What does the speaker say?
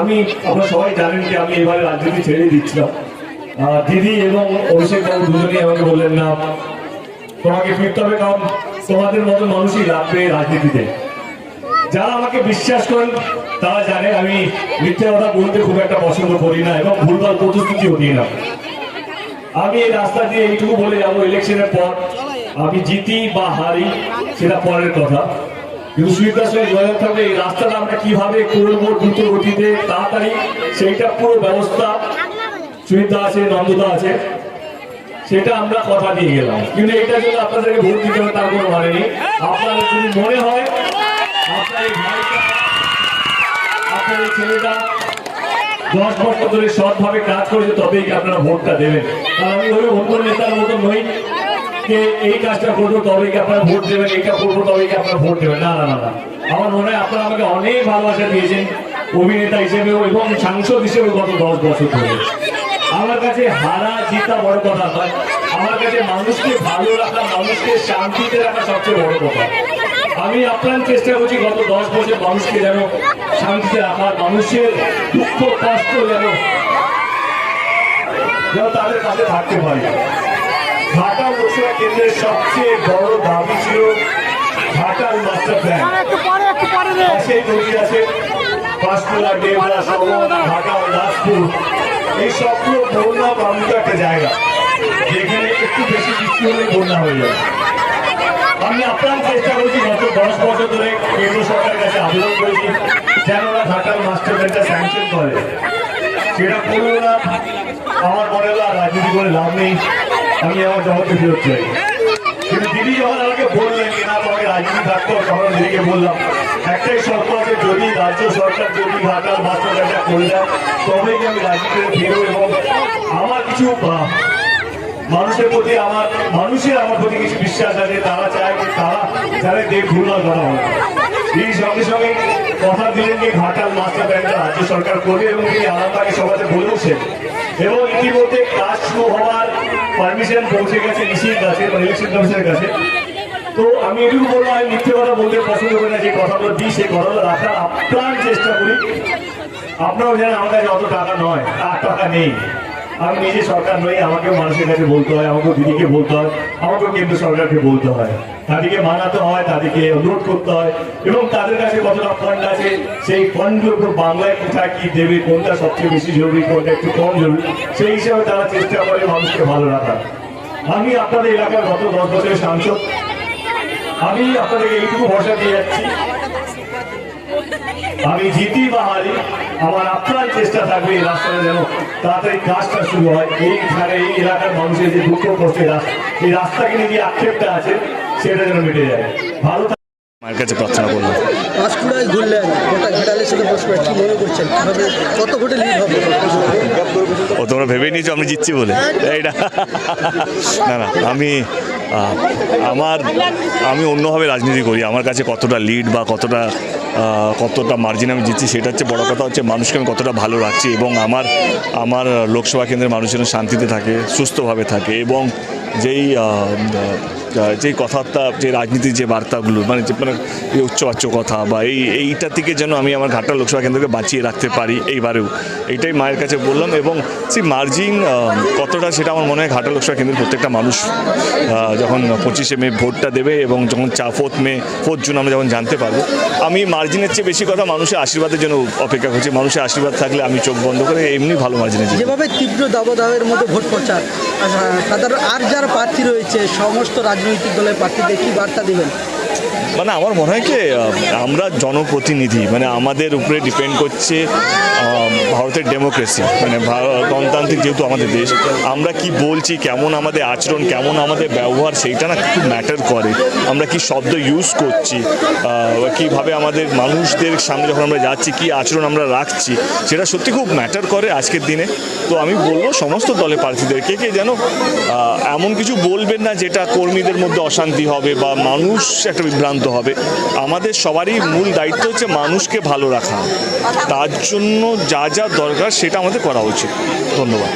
আমি, আপনারা সবাই জানেন যে আমি এবারে রাজনীতি ছেড়ে দিচ্ছিলাম। দিদি এবং অভিষেক বাবু দুজনেই আমাকে বললেন, না, তোমাকে ফিরতে হবে কারণ তোমাদের মতো মানুষই লাগবে রাজনীতিতে। যারা আমাকে বিশ্বাস করেন, তারা জানে আমি মিথ্যা কথা বলতে খুব একটা পছন্দ করি না এবং ভুলভাল প্রতিশ্রুতিও দিই না। আমি এই রাস্তা দিয়ে এইটুকু বলে যাব ইলেকশনের পর আমি জিতি বা হারি, সেটা পরের কথা। এই রাস্তাটা আমরা তাড়াতাড়ি পুরো ব্যবস্থা আছে আছে, সেটা আমরা কথা দিয়ে গেলাম। কিন্তু জন্য আপনাদেরকে ভোট দিতে মানে যদি মনে হয়, আপনার আপনার ছেলেটা দশ বছর ধরে সৎভাবে কাজ করেছে, তবেই আপনারা ভোটটা দেবেন। কারণ আমি ওই অন্য নেতার মতো নই। যে এই কাজটা করব, তবেই কি আপনারা ভোট দেবেন এটা করব, তবেই কি আপনারা ভোট দেবেন? না না না না। আমার মনে হয় আপনারা আমাকে অনেক ভালোবাসা দিয়েছেন, অভিনেতা হিসেবেও এবং সাংসদ হিসেবে গত দশ বছর ধরে। আমার কাছে হারা জিতা বড় কথা নয় আমার কাছে মানুষকে ভালো রাখা, মানুষকে শান্তিতে রাখা সবচেয়ে বড় কথা। আমি আপ্রাণ চেষ্টা করছি গত দশ বছর মানুষকে যেন শান্তিতে রাখার মানুষের দুঃখ, কষ্ট যেন যেন তাদের কাছে থাকতে পারি। ঢাকা সবচেয়ে বড় দাবি ছিল ঢাকার মাস্টার প্ল্যান পাশেই নদী আছে পাঁচতলা ডেবরা ঢাকা দাসপুর এই সবগুলো বন্যা একটা জায়গা। যেখানে একটু বেশি বৃষ্টি হলে বন্যা হয়ে যাবে। আমি আপ্রাণ চেষ্টা করছি গত দশ বছর ধরে কেন্দ্র সরকারের কাছে আবেদন করেছি যেন ওরা ঢাকার মাস্টার প্ল্যানটা স্যাংশন করে। সেটা করল না। আমার মনে হলো রাজনীতি করে লাভ নেই। আমি আমার জগতে ফেরত চাই। কিন্তু দিদি যখন আমাকে বললেন না, তোমাকে রাজনীতি থাকতে তখন দিদিকে বললাম, একটাই শর্ত আছে, যদি রাজ্য সরকার যদি মাস্টার প্ল্যানটা করে দেয়, তবেই আমি রাজনীতিতে ফিরব এবং আমার কিছু মানুষের প্রতি আমার, মানুষের আমার প্রতি কিছু বিশ্বাস আছে, তারা চায় তারা, যারা দেব না করা হবে এই সঙ্গে সঙ্গে কথা দিলেন যে ঘাটাল মাস্টার প্ল্যানটা রাজ্য সরকার করবে এবং তিনি আরামবাগে সভাতে বলেওছেন। এবং ইতিমধ্যে কাজ শুরু হওয়ার পারমিশন পৌঁছে গেছে ইসির কাছে বা ইলেকশন কমিশনের কাছে। তো আমি এটুকু বলব, আমি মিথ্যে কথা বলতে পছন্দ করি না, যে কথাগুলো দিই, সেই কথাগুলো রাখার আপ্রাণ চেষ্টা করি। আপনারাও জানেন কাছে অত টাকা নয়, আর টাকা নেই। আমি নিজে সরকার নই আমাকে মানুষের কাছে বলতে হয় আমাকেও দিদিকে বলতে হয়, আমাকেও কেন্দ্র সরকারকে বলতে হয়। তাদেরকে মানাতে হয়, তাদেরকে অনুরোধ করতে হয় এবং তাদের কাছে কতটা ফান্ড আছে, সেই ফান্ডগুলোর উপর বাংলায় কোথায় কি দেবে, কোনটা সবচেয়ে বেশি জরুরি, কোনটা একটু কম জরুরি, সেই হিসাবে তারা চেষ্টা করে মানুষকে ভালো রাখার। আমি আপনাদের এলাকার গত দশ বছরের সাংসদ। আমি আপনাদেরকে এইটুকু ভরসা দিয়ে যাচ্ছি। আমি জিতি বা হারি আমার আপ্রাণ চেষ্টা থাকবে এই রাস্তাটা যেন তাড়াতাড়ি কাজটা শুরু হয়। এই ধারে এই এলাকার মানুষের যে দুঃখ কষ্টের রাস্তা এই রাস্তাকে নিয়ে যে আক্ষেপটা আছে সেটা যেন মিটে যায়। ভালো মায়ের কাছে প্রার্থনা করলাম। পাঁশকুড়ায় ঘুরলেন গোটা ঘাটালের সাথে বসবে কি মনে করছেন? কত ভোটে লিড হবে? ও তোমরা ভেবে নিয়েছো আমরা জিতছি বলে। এইটা। না না আমি আমার আমি অন্যভাবে রাজনীতি করি। আমার কাছে কতটা লিড বা কতটা কতটা মার্জিন আমি জিতছি সেটা হচ্ছে বড় কথা হচ্ছে মানুষকে আমি কতটা ভালো রাখছি এবং আমার আমার লোকসভা কেন্দ্রের মানুষজন শান্তিতে থাকে, সুস্থভাবে থাকে এবং যেই যেই কথাবার্তা যে রাজনীতির যে বার্তাগুলো মানে যে মানে উচ্চবাচ্য কথা বা এই এইটা থেকে যেন আমি আমার ঘাটা লোকসভা কেন্দ্রকে বাঁচিয়ে রাখতে পারি এইবারেও এইটাই মায়ের কাছে বললাম এবং সেই মার্জিন কতটা সেটা আমার মনে হয় ঘাটা লোকসভা কেন্দ্রের প্রত্যেকটা মানুষ যখন পঁচিশে মে ভোটটা দেবে এবং যখন চা ফোর্থ মে ফোর্থ জুন আমরা যখন জানতে পারব, আমি মার্জিনের চেয়ে বেশি কথা মানুষের আশীর্বাদের জন্য অপেক্ষা করছি মানুষের আশীর্বাদ থাকলে আমি চোখ বন্ধ করে এমনি ভালো মার্জিনে। যেভাবে তীব্র দাবদাহের মধ্যে ভোট প্রচার সাধারণ আর যারা প্রার্থী রয়েছে, সমস্ত রাজনৈতিক দলের প্রার্থীদের কি বার্তা দিবেন। মানে আমার মনে হয় কি আমরা জনপ্রতিনিধি মানে আমাদের উপরে ডিপেন্ড করছে ভারতের ডেমোক্রেসি মানে গণতান্ত্রিক যেহেতু আমাদের দেশ, আমরা কি বলছি, কেমন আমাদের আচরণ, কেমন আমাদের ব্যবহার, সেইটা না খুব ম্যাটার করে। আমরা কি শব্দ ইউজ করছি কীভাবে আমাদের মানুষদের সামনে যখন আমরা যাচ্ছি, কি আচরণ আমরা রাখছি, সেটা সত্যি খুব ম্যাটার করে আজকের দিনে। তো আমি বলব, সমস্ত দলের প্রার্থীদেরকে কে যেন এমন কিছু বলবেন না, যেটা কর্মীদের মধ্যে অশান্তি হবে, বা মানুষ একটা বিভ্রান্ত হবে। আমাদের সবারই মূল দায়িত্ব হচ্ছে মানুষকে ভালো রাখা। তার জন্য যা যা দরকার সেটা আমাদের করা উচিত। ধন্যবাদ।